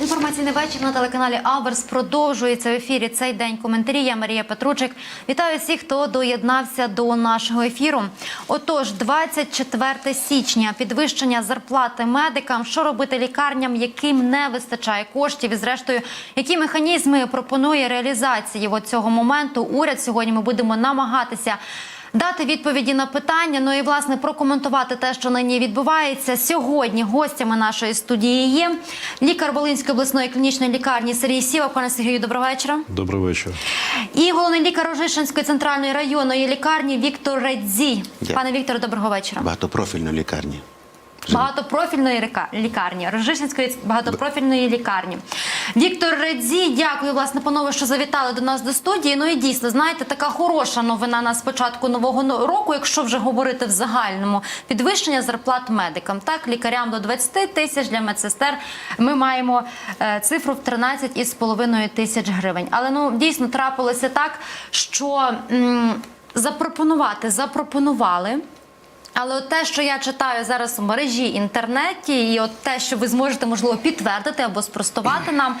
Інформаційний вечір на телеканалі Аверс продовжується в ефірі цей день. Коментарі. Я Марія Петручик. Вітаю всіх, хто доєднався до нашого ефіру. Отож, 24 січня підвищення зарплати медикам. Що робити лікарням, яким не вистачає коштів, і зрештою, які механізми пропонує реалізації от цього моменту. Уряд сьогодні ми будемо намагатися. Дати відповіді на питання, ну і власне прокоментувати те, що нині відбувається. Сьогодні гостями нашої студії є лікар Волинської обласної клінічної лікарні Сергій Сіва. Пане Сергію, доброго вечора. Добрий вечір. І головний лікар Рожишинської центральної районної лікарні Віктор Редзі. Дякую. Пане Вікторе, доброго вечора. багатопрофільної лікарні. Багатопрофільної река- лікарні, Рожишинської багатопрофільної лікарні. Віктор Редзі, дякую, власне, панове, що завітали до нас до студії. Ну і дійсно, знаєте, така хороша новина на спочатку нового но- року, якщо вже говорити в загальному, підвищення зарплат медикам. Так, лікарям до 20 тисяч для медсестер. Ми маємо е, цифру в 13,5 тисяч гривень. Але ну дійсно трапилося так, що м, запропонувати запропонували. Але те, що я читаю зараз у мережі інтернеті, і от те, що ви зможете можливо підтвердити або спростувати нам,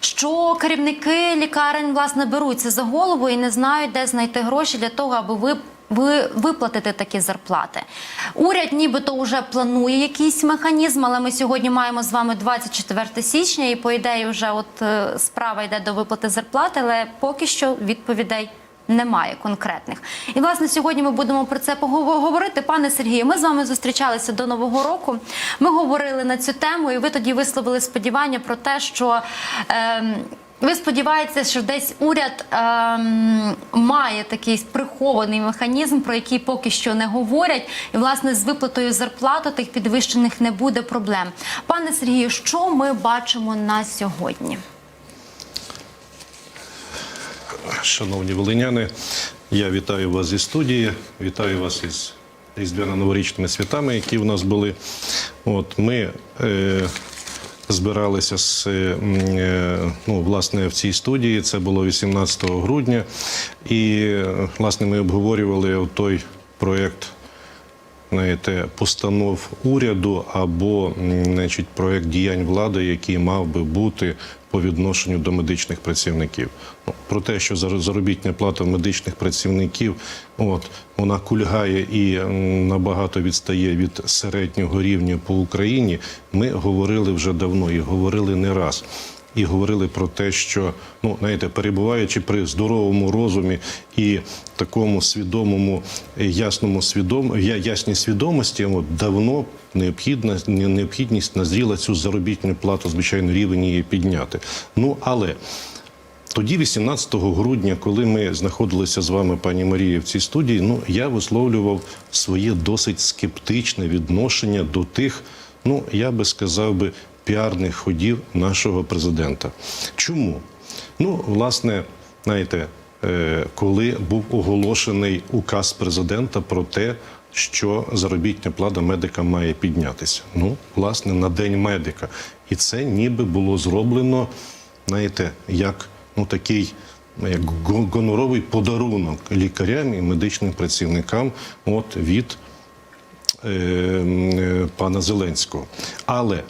що керівники лікарень власне беруться за голову і не знають, де знайти гроші для того, аби ви. Ви виплатити такі зарплати. Уряд нібито вже планує якийсь механізм, але ми сьогодні маємо з вами 24 січня, і по ідеї вже от е, справа йде до виплати зарплати, але поки що відповідей немає конкретних. І власне сьогодні ми будемо про це погово- говорити. Пане Сергію, ми з вами зустрічалися до нового року. Ми говорили на цю тему, і ви тоді висловили сподівання про те, що. Ем, ви сподіваєтеся, що десь уряд ем, має такий прихований механізм, про який поки що не говорять, і власне з виплатою зарплати тих підвищених не буде проблем. Пане Сергію, що ми бачимо на сьогодні? Шановні волиняни, я вітаю вас зі студії, вітаю вас із різдвяно-новорічними святами, які в нас були. От ми е, збиралися з, е, е, ну, власне, в цій студії. Це було 18 грудня. І, е, власне, ми обговорювали той проєкт знаєте, постанов уряду або значить, проект діянь влади, який мав би бути по відношенню до медичних працівників. Ну, про те, що зар- заробітня плата медичних працівників, от вона кульгає і набагато відстає від середнього рівня по Україні. Ми говорили вже давно і говорили не раз і говорили про те, що ну знаєте, перебуваючи при здоровому розумі і такому свідомому, е, ясному свідом, ясній свідомості, от давно необхідна необхідність назріла цю заробітну плату, звичайно, рівень її підняти. Ну але. Тоді, 18 грудня, коли ми знаходилися з вами, пані Марія, в цій студії, ну я висловлював своє досить скептичне відношення до тих, ну я би сказав би, піарних ходів нашого президента. Чому? Ну, власне, знаєте, е, коли був оголошений указ президента про те, що заробітня плата медика має піднятися. Ну, власне, на день медика. І це ніби було зроблено, знаєте, як ну такий. Як гоноровий подарунок лікарям і медичним працівникам от від е, е, пана Зеленського. Але,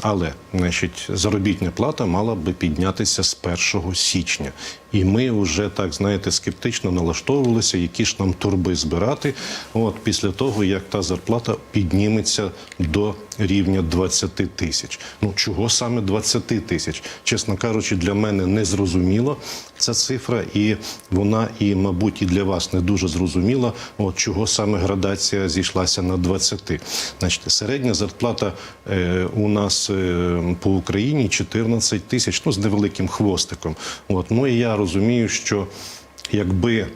але значить, заробітня плата мала би піднятися з 1 січня. І ми вже так знаєте скептично налаштовувалися, які ж нам турби збирати. От після того, як та зарплата підніметься до рівня 20 тисяч. Ну чого саме 20 тисяч? Чесно кажучи, для мене не зрозуміло ця цифра, і вона, і, мабуть, і для вас не дуже зрозуміла. От чого саме градація зійшлася на 20. Значить, середня зарплата е, у нас е, по Україні 14 тисяч, ну з невеликим хвостиком. От ну і я розумію, що якби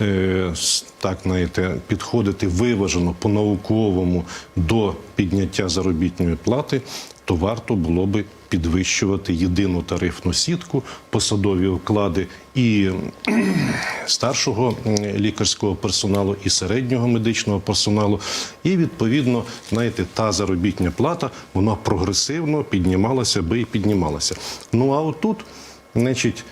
е, так знаєте, підходити виважено по-науковому до підняття заробітної плати, то варто було би підвищувати єдину тарифну сітку, посадові оклади і старшого лікарського персоналу, і середнього медичного персоналу. І відповідно, знаєте, та заробітня плата вона прогресивно піднімалася би і піднімалася. Ну а отут, значить,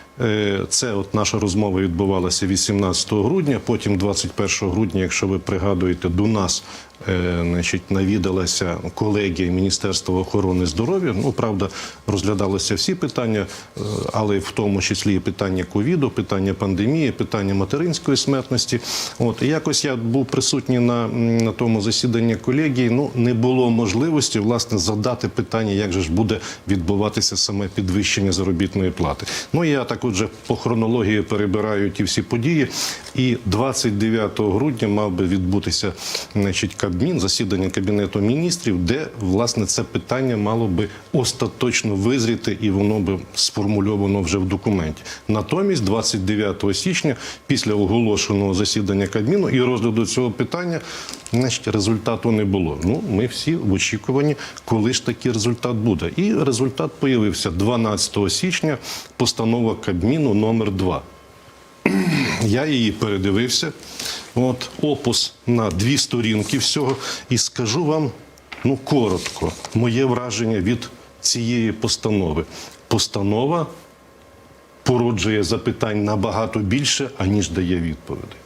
Це от наша розмова відбувалася 18 грудня. Потім, 21 грудня, якщо ви пригадуєте, до нас е, значить, навідалася колегія Міністерства охорони здоров'я. Ну, правда, розглядалися всі питання, е, але в тому числі і питання ковіду, питання пандемії, питання материнської смертності. От якось я був присутній на, на тому засіданні колегії. Ну не було можливості власне задати питання, як же ж буде відбуватися саме підвищення заробітної плати. Ну я так отже по хронології перебираю ті всі події. І 29 грудня мав би відбутися значить, Кабмін, засідання Кабінету міністрів, де власне це питання мало би остаточно визріти і воно би сформульовано вже в документі. Натомість, 29 січня, після оголошеного засідання Кабміну і розгляду цього питання, значить, результату не було. Ну, ми всі в очікуванні, коли ж такий результат буде. І результат появився 12 січня, постанова Кабміну номер 2 я її передивився. От опус на дві сторінки всього, і скажу вам ну коротко моє враження від цієї постанови. Постанова породжує запитань набагато більше, аніж дає відповідей.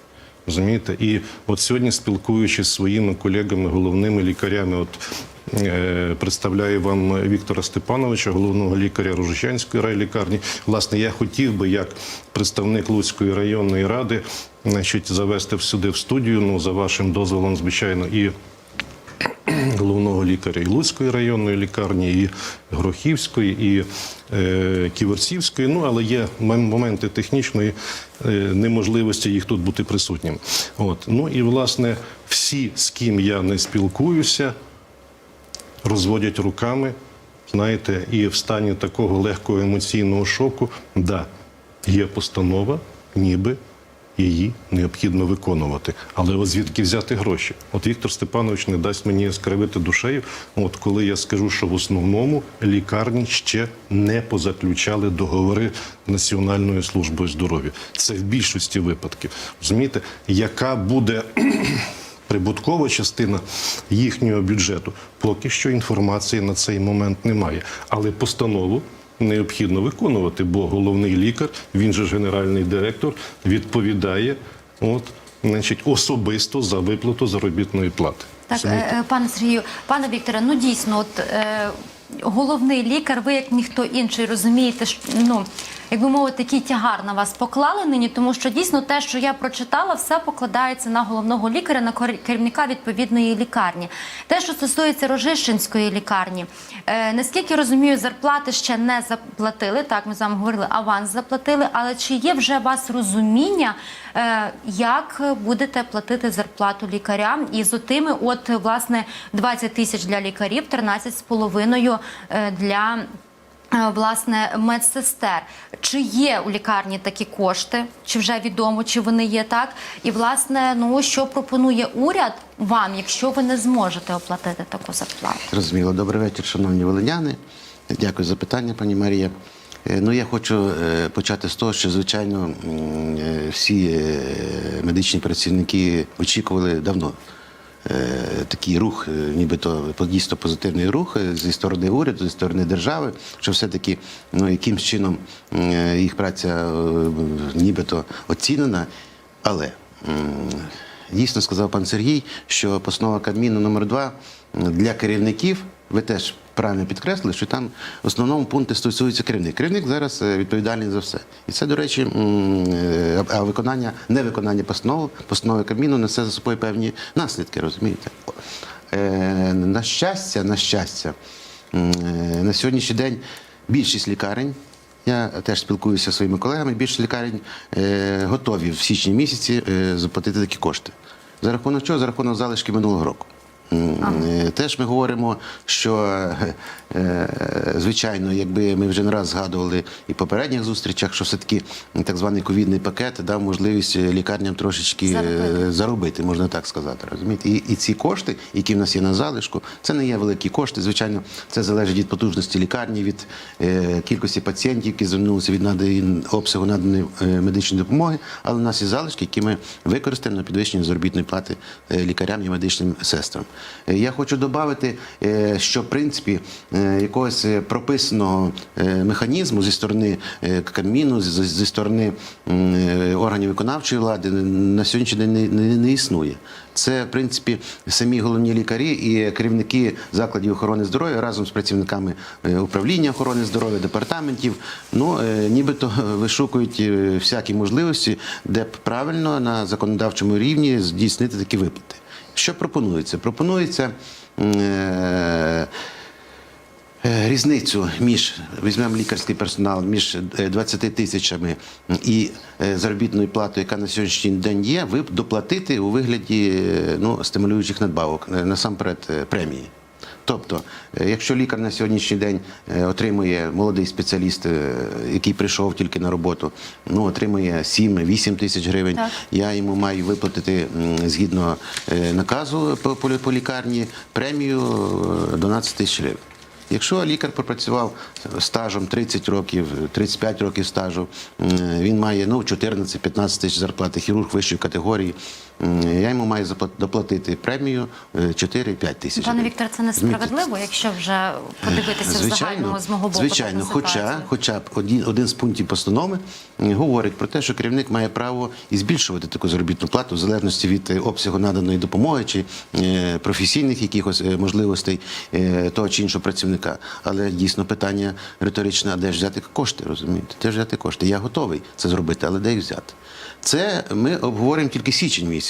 Розумієте? І от сьогодні, спілкуючись зі своїми колегами, головними лікарями, от представляю вам Віктора Степановича, головного лікаря Рожичанської райлікарні. Власне, я хотів би, як представник Луцької районної ради, значить, завести сюди в студію, ну за вашим дозволом, звичайно, і головного лікаря і Луцької районної лікарні, і Грохівської, і е, Ківерцівської. Ну, але є моменти технічної е, неможливості їх тут бути присутнім. От. Ну і власне всі, з ким я не спілкуюся, розводять руками, знаєте, і в стані такого легкого емоційного шоку, да, є постанова, ніби її необхідно виконувати. Але от звідки взяти гроші? От Віктор Степанович не дасть мені скривити душею, от коли я скажу, що в основному лікарні ще не позаключали договори Національною службою здоров'я. Це в більшості випадків. Розумієте, яка буде прибуткова частина їхнього бюджету. Поки що інформації на цей момент немає. Але постанову необхідно виконувати, бо головний лікар, він же ж генеральний директор, відповідає от, значить, особисто за виплату заробітної плати. Так, Розумієте? е, е, пане Сергію, пане Вікторе, ну дійсно, от е, головний лікар, ви як ніхто інший розумієте, що, ну як би мовити, такий тягар на вас поклали нині, тому що дійсно те, що я прочитала, все покладається на головного лікаря, на керівника відповідної лікарні. Те, що стосується Рожищенської лікарні, е, наскільки розумію, зарплати ще не заплатили. Так, ми з вами говорили, аванс заплатили. Але чи є вже у вас розуміння, е, як будете платити зарплату лікарям і з отими, от власне 20 тисяч для лікарів, 13,5 е, для. Е, Власне, медсестер, чи є у лікарні такі кошти, чи вже відомо, чи вони є так? І власне, ну що пропонує уряд вам, якщо ви не зможете оплатити таку зарплату? Зрозуміло. Добрий вечір, шановні волиняни. Дякую за питання, пані Марія. Е, Ну, я хочу е, почати з того, що звичайно всі медичні працівники очікували давно такий рух, е, нібито дійсно позитивний рух е, зі сторони уряду, зі сторони держави, що все-таки ну, якимсь чином е, їх праця е, нібито оцінена. Але дійсно сказав пан Сергій, що постанова Кабміну номер 2 для керівників, ви теж правильно підкреслили, що там в основному пункти стосуються керівник. Керівник зараз е, відповідальний за все. І це, до речі, е, виконання, невиконання постанови, постанови Кабміну несе за собою певні наслідки, розумієте? Е, На щастя, на щастя, на сьогоднішній день більшість лікарень. Я теж спілкуюся зі своїми колегами. Більше лікарень готові в січні місяці заплатити такі кошти. За рахунок чого? За рахунок залишки минулого року. Е, Теж ми говоримо, що е, звичайно, якби ми вже не раз згадували і в попередніх зустрічах, що все-таки так званий ковідний пакет дав можливість е, лікарням трошечки е, Заробити. заробити, можна так сказати. Розумієте? І, і ці кошти, які в нас є на залишку, це не є великі кошти. Звичайно, це залежить від потужності лікарні, від е, кількості пацієнтів, які звернулися від наданої обсягу наданої е, медичної допомоги. Але в нас є залишки, які ми використаємо на підвищення заробітної плати е, лікарям і медичним сестрам. Е, Я хочу додати, е, що в принципі е, якогось е, прописаного е, механізму зі сторони е, Кабміну, зі, сторони е, органів виконавчої влади на сьогоднішній день не, не, не існує. Це, в принципі, самі головні лікарі і керівники закладів охорони здоров'я разом з працівниками е, управління охорони здоров'я, департаментів, ну е, нібито вишукують е, всякі можливості, де б правильно на законодавчому рівні здійснити такі виплати. Що пропонується? Пропонується. е, Е, Різницю між візьмемо лікарський персонал між е, 20 тисячами і е, заробітною платою, яка на сьогоднішній день є, ви б доплатити у вигляді е, ну, стимулюючих надбавок е, насамперед е, премії. Тобто, е, якщо лікар на сьогоднішній день е, отримує молодий спеціаліст, е, який прийшов тільки на роботу, ну отримує 7-8 тисяч гривень, Так. я йому маю виплатити згідно е, наказу по, по, по лікарні премію е, 12 тисяч гривень. Якщо лікар пропрацював стажем 30 років, 35 років стажу, він має ну, 14-15 тисяч зарплати, хірург вищої категорії, я йому маю доплатити премію е, 4-5 тисяч. Пане. Віктор, це несправедливо, якщо вже подивитися в загальному з мого боку. звичайно, хоча, хоча б один, один з пунктів постанови говорить про те, що керівник має право і збільшувати таку заробітну плату в залежності від е, обсягу наданої допомоги чи е, професійних якихось е, можливостей е, того чи іншого працівника. Але дійсно питання риторичне, а де ж взяти кошти, розумієте? Де ж взяти кошти? Я готовий це зробити, але де їх взяти? Це ми обговорюємо тільки січень місяць.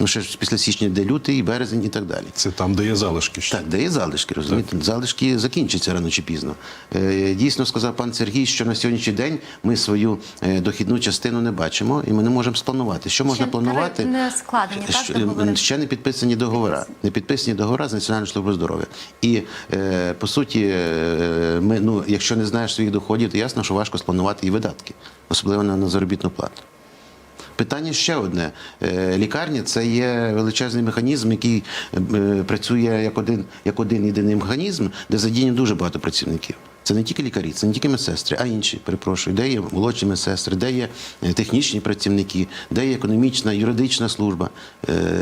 Ну, ще ж після січня йде лютий, березень і так далі. Це там, де є залишки ще. Так, де є залишки, розумієте? Залишки закінчаться рано чи пізно. Е, Дійсно сказав пан Сергій, що на сьогоднішній день ми свою е, дохідну частину не бачимо і ми не можемо спланувати. Що можна Ще планувати? не складені, так, Що- договори? Ще не підписані договори. Не підписані договори з Національною службою здоров'я. І е, по суті, е, ми, ну, якщо не знаєш своїх доходів, то ясно, що важко спланувати і видатки, особливо на, на заробітну плату. Питання ще одне. Е, Лікарня це є величезний механізм, який е, працює як один, як один єдиний механізм, де задіяно дуже багато працівників. Це не тільки лікарі, це не тільки медсестри, а інші, перепрошую, де є молодші медсестри, де є е, технічні працівники, де є економічна, юридична служба.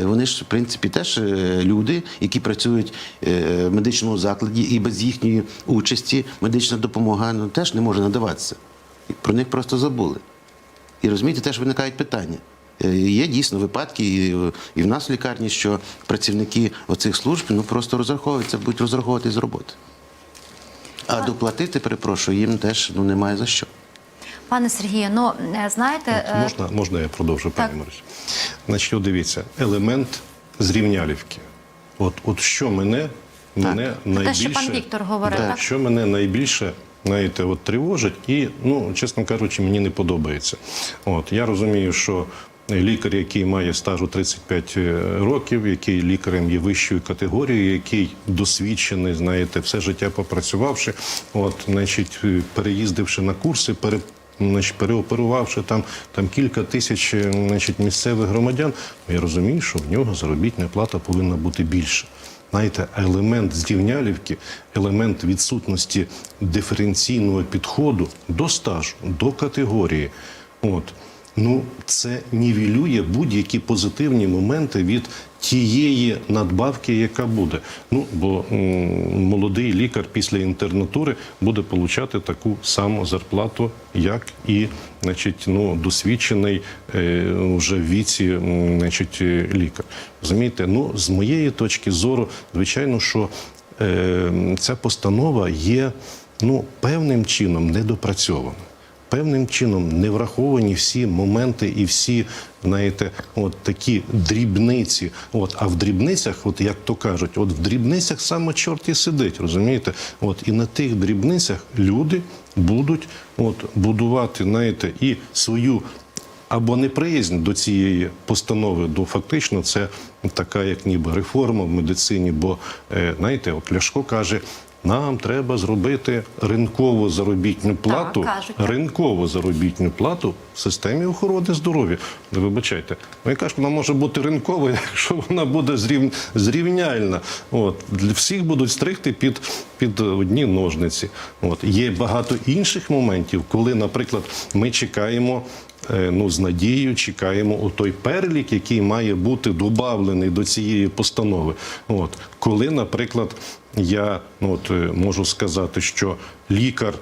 Вони ж, в принципі, теж люди, які працюють в медичному закладі, і без їхньої участі медична допомога ну, теж не може надаватися. Про них просто забули. І розумієте, теж виникають питання. Е, Є дійсно випадки, і, і в нас в лікарні, що працівники оцих служб ну, просто розраховуються, будуть розраховувати з роботи. А доплатити, перепрошую, їм теж ну, немає за що. Пане Сергію, ну е, знаєте, е, Можна, можна я продовжу, пані Так. Марусі? Значить, от дивіться, елемент зрівнялівки. От, от що мене, мене найбільше... що пан Віктор говорив, Да, так? Що мене найбільше знаєте, от, тривожить і, ну, чесно кажучи, мені не подобається. От, я розумію, що лікар, який має стажу 35 років, який лікарем є вищої категорії, який досвідчений, знаєте, все життя попрацювавши, от, значить, е, переїздивши на курси, пере, значить, переоперувавши там, там кілька тисяч е, значить, місцевих громадян, я розумію, що в нього заробітна плата повинна бути більша. Знаєте, елемент зрівнялівки, елемент відсутності диференційного підходу до стажу, до категорії. От. Ну, це нівелює будь-які позитивні моменти від тієї надбавки, яка буде. Ну, бо молодий лікар після інтернатури буде отримати таку саму зарплату, як і значить, ну, досвідчений е, вже в віці значить, лікар. Розумієте, ну, з моєї точки зору, звичайно, що е, ця постанова є ну, певним чином недопрацьована. Певним чином не враховані всі моменти і всі, знаєте, от такі дрібниці. От, а в дрібницях, от як то кажуть, от в дрібницях саме чорт і сидить, розумієте? От і на тих дрібницях люди будуть от будувати, знаєте, і свою або неприязнь до цієї постанови, до фактично це така, як ніби реформа в медицині. Бо е, знаєте, от Ляшко каже, Нам треба зробити ринкову заробітну плату, кажуть, так. ринкову заробітню плату в системі охорони здоров'я. Не вибачайте. Ну яка ж вона може бути ринковою, якщо вона буде зрів... зрівняльна. От для всіх будуть стригти під, під одні ножниці. От є багато інших моментів, коли, наприклад, ми чекаємо. Е, Ну, з надією чекаємо у той перелік, який має бути додавлений до цієї постанови. От коли, наприклад, я ну, от, е, можу сказати, що лікар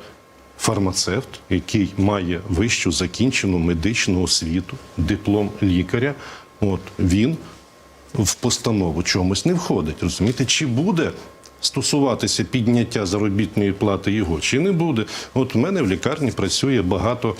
фармацевт, який має вищу закінчену медичну освіту, диплом лікаря, от він в постанову чомусь не входить. Розумієте, чи буде стосуватися підняття заробітної плати його, чи не буде? От у мене в лікарні працює багато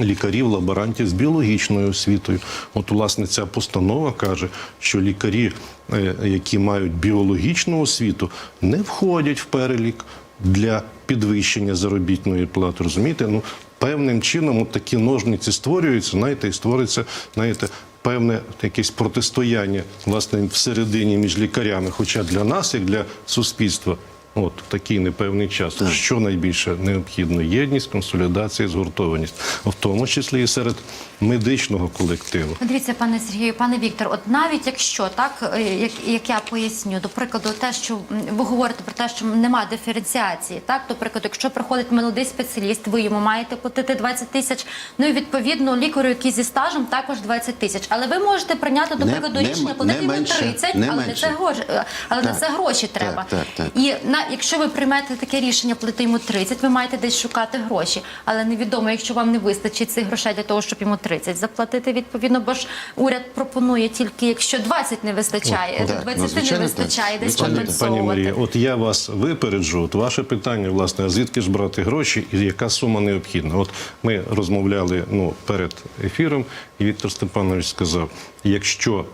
лікарів, лаборантів з біологічною освітою. От, власне, ця постанова каже, що лікарі, е, які мають біологічну освіту, не входять в перелік для підвищення заробітної плати. Розумієте? Ну, певним чином от такі ножниці створюються, знаєте, і створюється, знаєте. Певне якесь протистояння власне всередині між лікарями. Хоча для нас, як для суспільства, От в такий непевний час, що найбільше необхідно єдність, консолідація, згуртованість, в тому числі і серед медичного колективу. Дивіться, пане Сергію, пане Віктор, от навіть якщо так, е, як, як я поясню, до прикладу, те, що ви говорите про те, що немає диференціації, так, до прикладу, якщо приходить молодий спеціаліст, ви йому маєте платити 20 тисяч, ну і відповідно лікарю, який зі стажем, також 20 тисяч. Але ви можете прийняти до прикладу не- рішення платити йому 30, не але на це гроші, але на це гроші так, треба. так, так. І на якщо ви приймете таке рішення, платити йому 30, ви маєте десь шукати гроші. Але невідомо, якщо вам не вистачить цих грошей для того, щоб йому 30 заплатити, відповідно, бо ж уряд пропонує тільки якщо 20 не вистачає, От, так, 20 ну, звичайно, не так. вистачає, десь так. компенсовувати. Пані Марія, от я вас випереджу. От ваше питання, власне, а звідки ж брати гроші і яка сума необхідна? От ми розмовляли ну, перед ефіром, і Віктор Степанович сказав: якщо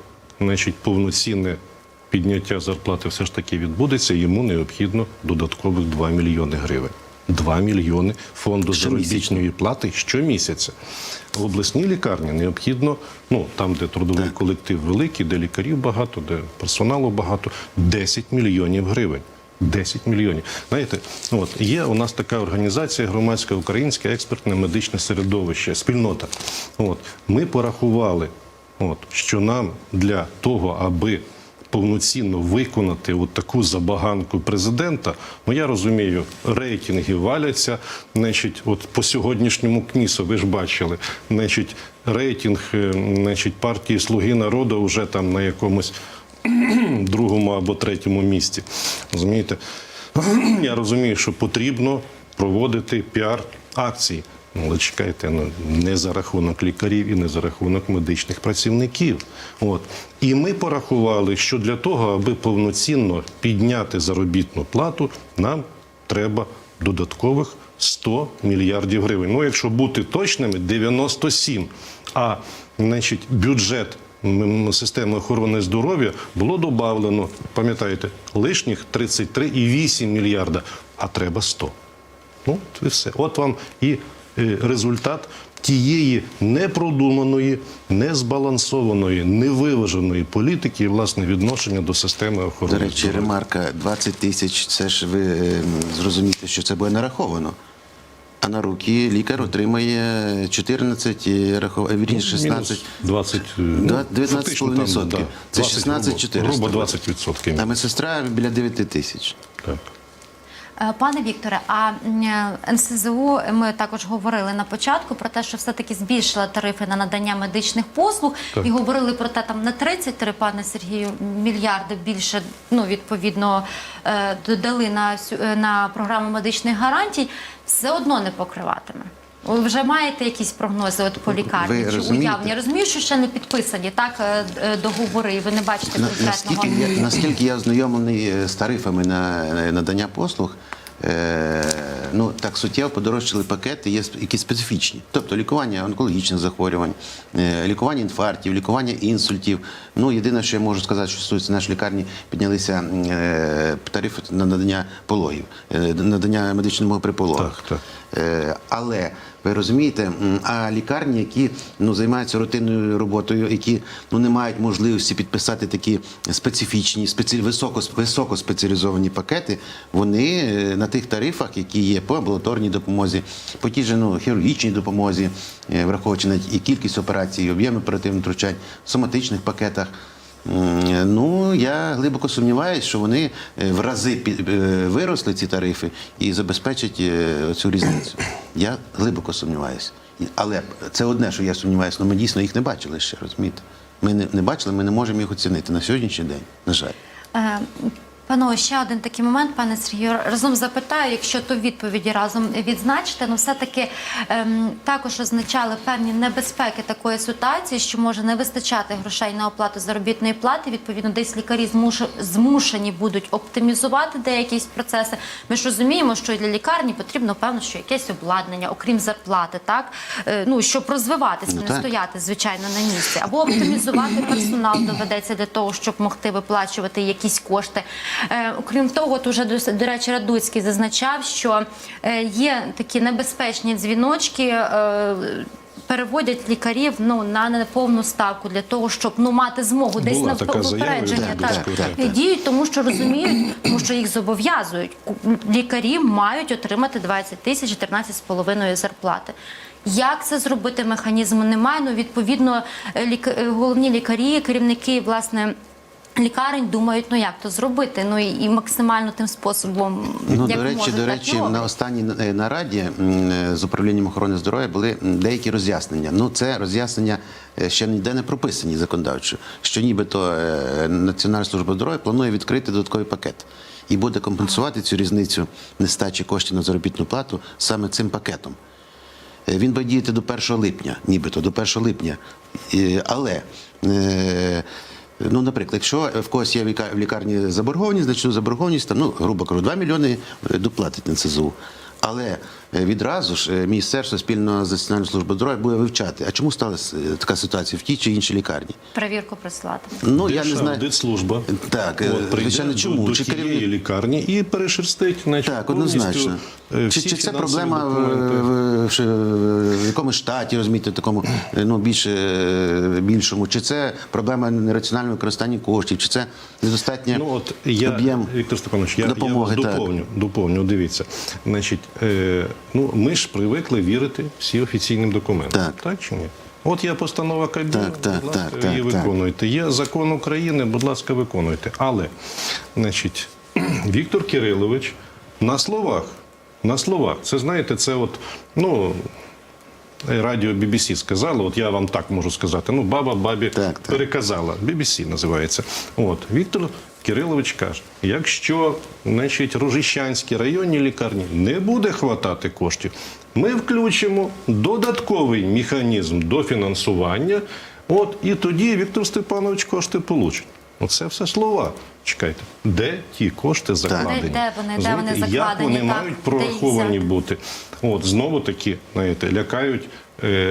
значить, повноцінне підняття зарплати все ж таки відбудеться, йому необхідно додаткових 2 мільйони гривень. 2 мільйони фонду заробітної плати щомісяця. В обласній лікарні необхідно, ну там, де трудовий колектив великий, де лікарів багато, де персоналу багато, 10 мільйонів гривень. 10 мільйонів. Знаєте, от є у нас така організація громадське українське експертне медичне середовище, спільнота. От ми порахували, от що нам для того, аби повноцінно виконати от таку забаганку президента. Ну я розумію, рейтинги валяться. Значить, от по сьогоднішньому КНІСу, ви ж бачили, значить, рейтинг е, значить, партії Слуги народу вже там на якомусь другому або третьому місці. Розумієте? Я розумію, що потрібно проводити піар-акції. Ну, Але чекайте, ну не за рахунок лікарів і не за рахунок медичних працівників. От і ми порахували, що для того, аби повноцінно підняти заробітну плату, нам треба додаткових 100 мільярдів гривень. Ну, якщо бути точними, 97. А значить, бюджет системи охорони здоров'я було додавлено, пам'ятаєте, лишніх 33,8 мільярда, а треба 100. Ну, і все. От вам і результат тієї непродуманої, незбалансованої, невиваженої політики і власне відношення до системи охорони До речі, ремарка 20 тисяч. Це ж ви е, зрозумієте, що це буде нараховано. А на руки лікар отримає 14, і рахов... е, вірніше, 16. Мінус 20, е, Два- ну, фактично, там, 19,5%. да, Це 16 грубо, 400. Грубо 20 відсотків. А медсестра біля 9 тисяч. Так. Е, Пане Вікторе, а е, НСЗУ ми також говорили на початку про те, що все-таки збільшила тарифи на надання медичних послуг Так. і говорили про те, там на 33, пане Сергію, мільярди більше ну відповідно е, додали на на програму медичних гарантій, все одно не покриватиме. Ви вже маєте якісь прогнози от по лікарні ви чи розумієте? уявні? Я розумію, що ще не підписані так е, е, договори, і ви не бачите На- конкретного. Наскільки я, наскільки я ознайомлений е, з тарифами на надання послуг, е, ну так суттєво подорожчали пакети, є сп- які специфічні. Тобто лікування онкологічних захворювань, е, лікування інфарктів, лікування інсультів. Ну єдине, що я можу сказати, що стосується нашої лікарні, піднялися е, тариф на надання пологів, е, надання медичної допомоги при пологах. Так, так. Е, Але ви розумієте, а лікарні, які ну займаються рутинною роботою, які ну не мають можливості підписати такі специфічні, спеці... високо, високоспеціалізовані пакети, вони е, на тих тарифах, які є по амбулаторній допомозі, по тій же ну, хірургічній допомозі, е, враховуючи навіть і кількість операцій, і об'єм оперативних втручань, в соматичних пакетах. Ну, я глибоко сумніваюся, що вони е, в рази е, виросли ці тарифи і забезпечать е, цю різницю. Я глибоко сумніваюся. Але це одне, що я сумніваюся, але ми дійсно їх не бачили ще, розумієте? Ми не, не бачили, ми не можемо їх оцінити на сьогоднішній день, на жаль. Панове, ще один такий момент, пане Сергію, разом запитаю, якщо то відповіді разом відзначите, ну все-таки ем, також означали певні небезпеки такої ситуації, що може не вистачати грошей на оплату заробітної плати. Відповідно, десь лікарі змуш- змушені будуть оптимізувати деякі процеси. Ми ж розуміємо, що для лікарні потрібно певно, що якесь обладнання, окрім зарплати, так е, ну щоб розвиватися, Ну, не так. стояти звичайно на місці, або оптимізувати персонал доведеться для того, щоб могти виплачувати якісь кошти. Е, окрім того, от уже до, речі, Радуцький зазначав, що е, є такі небезпечні дзвіночки. Е, Переводять лікарів ну на неповну ставку для того, щоб ну мати змогу десь Була на попередження так, так, так, так, діють, тому що розуміють, тому що їх зобов'язують. Лікарі мають отримати 20 тисяч 14,5 зарплати. Як це зробити? Механізму немає. Ну відповідно, лік... головні лікарі, керівники власне. Лікарень думають, ну як то зробити, ну і, максимально тим способом, Ну, як до речі, можуть, до так речі, роблять. на останній е, нараді е, з управлінням охорони здоров'я були деякі роз'яснення. Ну, це роз'яснення е, ще ніде не прописані законодавчо, що нібито Національна служба здоров'я планує відкрити додатковий пакет і буде компенсувати цю різницю нестачі коштів на заробітну плату саме цим пакетом. Він буде діяти до 1 липня, нібито до 1 липня. Але, ну, наприклад, якщо в когось є в лікарні заборгованість, значну заборгованість, там, ну, грубо кажучи, 2 мільйони е, доплатить на ЦЗУ. Але відразу ж е, міністерство спільно з Національною службою здоров'я буде вивчати, а чому сталася е, така ситуація в тій чи іншій лікарні? перевірку прислати. Ну, я не знаю. Дитслужба. Так, е, От, прийде звичайно, чому? До, до Чи тієї лікарні і перешерстить, значить, Так, однозначно. е, Чи, чи це проблема в, в, в, в якомусь штаті, розумієте, такому е, ну, більш, е, більшому, чи це проблема нераціонального використання коштів, чи це недостатньо Ну от я об'єм Віктор Степанович, я, допомоги, я так. доповню, доповню. Дивіться, значить, е, ну ми ж привикли вірити всі офіційним документам. Так. так чи ні? От є постанова Кабміну, Так, так, будь ласка, так, так, її так. виконуйте. Є закон України, будь ласка, виконуйте. Але, значить, Віктор Кирилович на словах, на словах, це знаєте, це от, ну. Радіо BBC сказало, от я вам так можу сказати. Ну, баба бабі Так, так. переказала. BBC називається. От Віктор Кирилович каже: якщо значить, Рожищанській районній лікарні не буде хватати коштів, ми включимо додатковий механізм дофінансування. От і тоді Віктор Степанович кошти получить. Оце все слова. Чекайте, де ті кошти закладені? Де- де вони, де вони Як закладені, вони так, мають прораховані бути? От знову таки, знаєте, лякають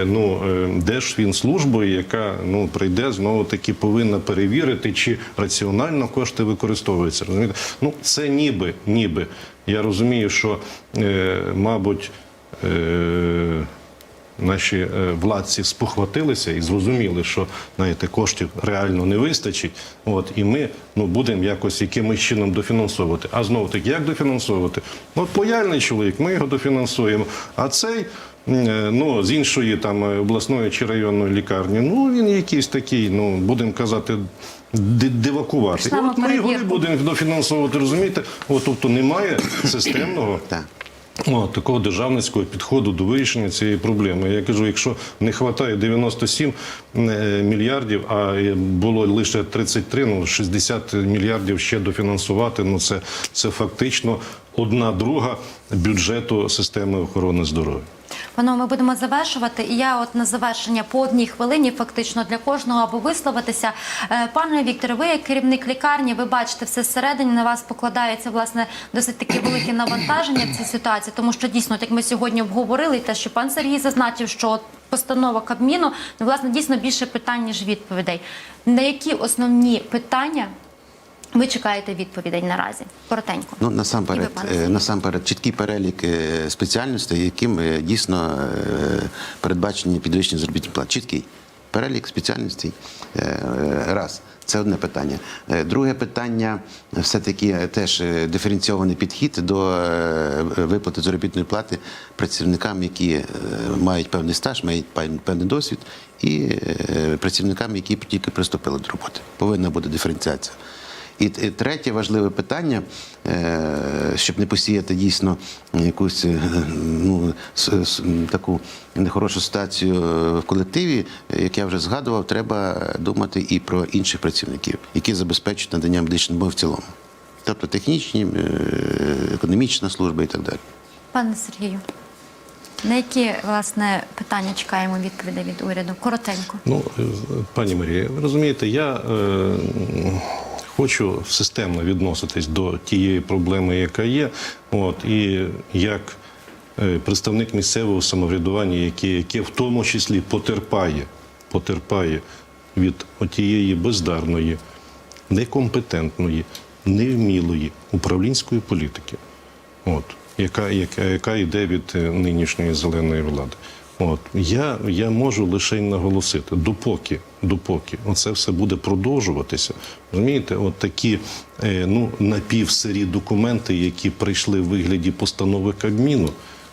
ну, е, Держфінслужбою, яка ну, прийде, знову таки повинна перевірити, чи раціонально кошти використовуються. Розумієте? Ну, це ніби, ніби. Я розумію, що, е, мабуть, е, наші е, владці спохватилися і зрозуміли, що знаєте, коштів реально не вистачить. От і ми ну будемо якось якимось чином дофінансовувати. А знову таки, як дофінансовувати? От лояльний чоловік, ми його дофінансуємо. А цей. Е, Ну, з іншої там е, обласної чи районної лікарні, ну він якийсь такий, ну будемо казати, ди- дивакувати. І от ми його не будемо дофінансовувати, розумієте? От, тобто немає системного О, такого державницького підходу до вирішення цієї проблеми. Я кажу, якщо не вистачає 97 е, мільярдів, а було лише 33, ну 60 мільярдів ще дофінансувати. Ну це, це фактично одна друга бюджету системи охорони здоров'я. Панове, ми будемо завершувати. І я от на завершення по одній хвилині, фактично для кожного, аби висловитися. Е, Пане Вікторе, ви як керівник лікарні, ви бачите все зсередині. На вас покладається власне досить таке велике навантаження в цій ситуації, тому що дійсно, як ми сьогодні обговорили, те, що пан Сергій зазначив, що постанова Кабміну, ну власне дійсно більше питань ніж відповідей. На які основні питання? Ви чекаєте відповідей наразі. Коротенько. Ну І ви, насамперед, пане е, насамперед, чіткий перелік е, спеціальностей, яким е, дійсно е, передбачені підвищення заробітних плат. Чіткий перелік спеціальностей. е, е, Раз. Це одне питання. Е, Друге питання все-таки е, теж е, диференційований підхід до е, виплати заробітної плати працівникам, які е, мають певний стаж, мають пев- певний досвід, і е, працівникам, які тільки приступили до роботи. Повинна бути диференціація. І і третє важливе питання, е, щоб не посіяти дійсно якусь е, ну, с- с- таку нехорошу ситуацію в колективі, е, як я вже згадував, треба думати і про інших працівників, які забезпечують надання медичної мови в цілому. Тобто технічні, е, економічна служба і так далі. Пане Сергію, на які власне питання чекаємо відповідей від уряду? Коротенько. Ну, е, пані Марія, ви розумієте, я е, хочу системно відноситись до тієї проблеми, яка є. От, і як е, представник місцевого самоврядування, яке, яке в тому числі потерпає, потерпає від отієї бездарної, некомпетентної, невмілої управлінської політики от, яка, яка, яка йде від е, нинішньої зеленої влади. От я, я можу лише й наголосити, допоки, допоки оце все буде продовжуватися. Розумієте, от такі е, ну, напівсирі документи, які прийшли в вигляді постанови Кабміну.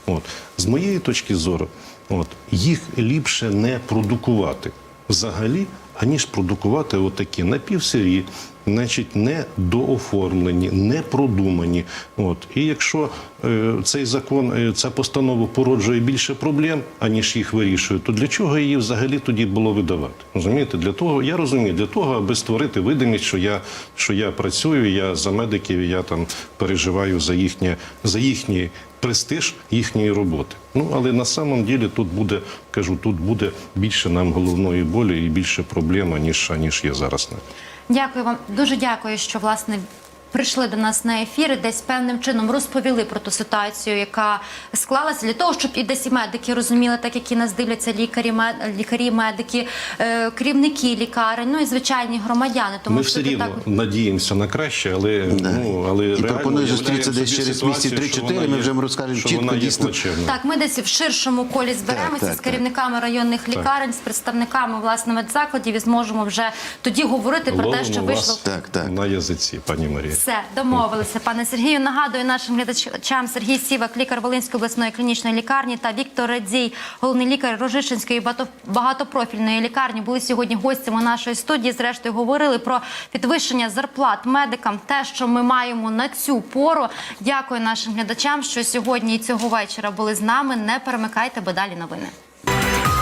От, з моєї точки зору, от, їх ліпше не продукувати взагалі, аніж продукувати отакі напівсирі, значить, не дооформлені, не продумані. От. І якщо е, цей закон, е, ця постанова породжує більше проблем, аніж їх вирішує, то для чого її взагалі тоді було видавати? Розумієте? Для того, я розумію, для того, аби створити видимість, що я, що я працюю, я за медиків, я там переживаю за їхнє, за їхній престиж їхньої роботи. Ну але на самом ділі тут буде, кажу, тут буде більше нам головної болі і більше проблем, ніж, ніж є зараз. Дякую вам. Дуже дякую, що власне. Прийшли до нас на ефір і десь певним чином розповіли про ту ситуацію, яка склалася для того, щоб і десь і медики розуміли, так як і нас дивляться лікарі, мед, лікарі, медики, е, керівники лікарень, ну і звичайні громадяни. Тому Ми що все рівно так надіємося на краще, але Да. ну але І пропоную зустрітися десь через місяці що 3-4, ми вже вам розкажемо чітко, дійсно. Так, ми десь в ширшому колі зберемося так, з так. керівниками районних лікарень, з представниками власне медзакладів і зможемо вже тоді говорити про те, Ловимо що вас вийшло. Так, так. на язиці, пані Марія. Все, домовилися, пане Сергію. Нагадую нашим глядачам Сергій Сівак, лікар Волинської обласної клінічної лікарні та Віктор Радзій, головний лікар Рожишинської багато- багатопрофільної лікарні, були сьогодні гостями нашої студії. Зрештою, говорили про підвищення зарплат медикам, те, що ми маємо на цю пору. Дякую нашим глядачам, що сьогодні і цього вечора були з нами. Не перемикайте, бо далі новини.